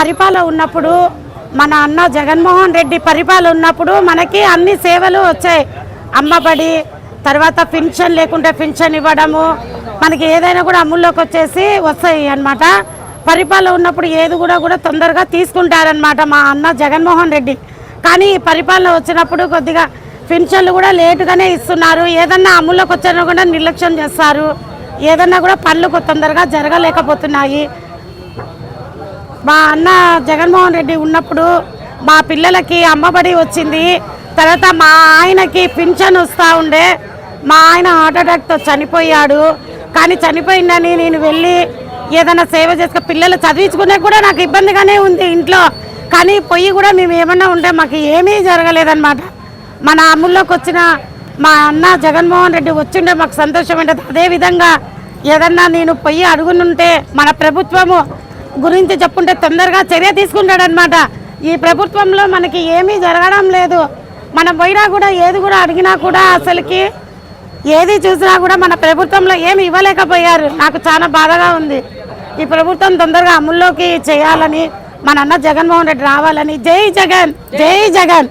పరిపాలన ఉన్నప్పుడు మన అన్న జగన్మోహన్ రెడ్డి పరిపాలన ఉన్నప్పుడు మనకి అన్ని సేవలు వచ్చాయి. అమ్మబడి తర్వాత పింఛన్ లేకుంటే పింఛన్ ఇవ్వడము మనకి ఏదైనా కూడా అమ్ముల్లోకి వచ్చేసి వస్తాయి అన్నమాట. పరిపాలన ఉన్నప్పుడు ఏది కూడా కూడా తొందరగా తీసుకుంటారనమాట మా అన్న జగన్మోహన్ రెడ్డి. కానీ ఈ పరిపాలన వచ్చినప్పుడు కొద్దిగా పింఛన్లు కూడా లేటుగానే ఇస్తున్నారు. ఏదన్నా అమ్ముల్లోకి వచ్చినా కూడా నిర్లక్ష్యం చేస్తారు. ఏదన్నా కూడా పనులు తొందరగా జరగలేకపోతున్నాయి. మా అన్న జగన్మోహన్ రెడ్డి ఉన్నప్పుడు మా పిల్లలకి అమ్మబడి వచ్చింది. తర్వాత మా ఆయనకి పింఛన్ వస్తూ ఉండే. మా ఆయన హార్ట్ అటాక్తో చనిపోయాడు. కానీ చనిపోయిందని నేను వెళ్ళి ఏదైనా సేవ చేసుకుని పిల్లలు చదివించుకునే కూడా నాకు ఇబ్బందిగానే ఉంది ఇంట్లో. కానీ పొయ్యి కూడా మేము ఏమన్నా ఉంటే మాకు ఏమీ జరగలేదన్నమాట. మన అమ్ముల్లోకి వచ్చిన మా అన్న జగన్మోహన్ రెడ్డి వచ్చిండే మాకు సంతోషం ఉంటుంది అదేవిధంగా ఏదన్నా నేను పొయ్యి అడుగునుంటే మన ప్రభుత్వము గురించి చెప్పుంటే తొందరగా చర్య తీసుకుంటాడనమాట ఈ ప్రభుత్వంలో మనకి ఏమీ జరగడం లేదు. మనం పోయినా కూడా ఏది కూడా అడిగినా కూడా అసలుకి ఏది చూసినా కూడా మన ప్రభుత్వంలో ఏమి ఇవ్వలేకపోయారు. నాకు చాలా బాధగా ఉంది. ఈ ప్రభుత్వం తొందరగా అమల్లోకి చేయాలని మన అన్న జగన్మోహన్ రెడ్డి రావాలని. జై జగన్! జై జగన్!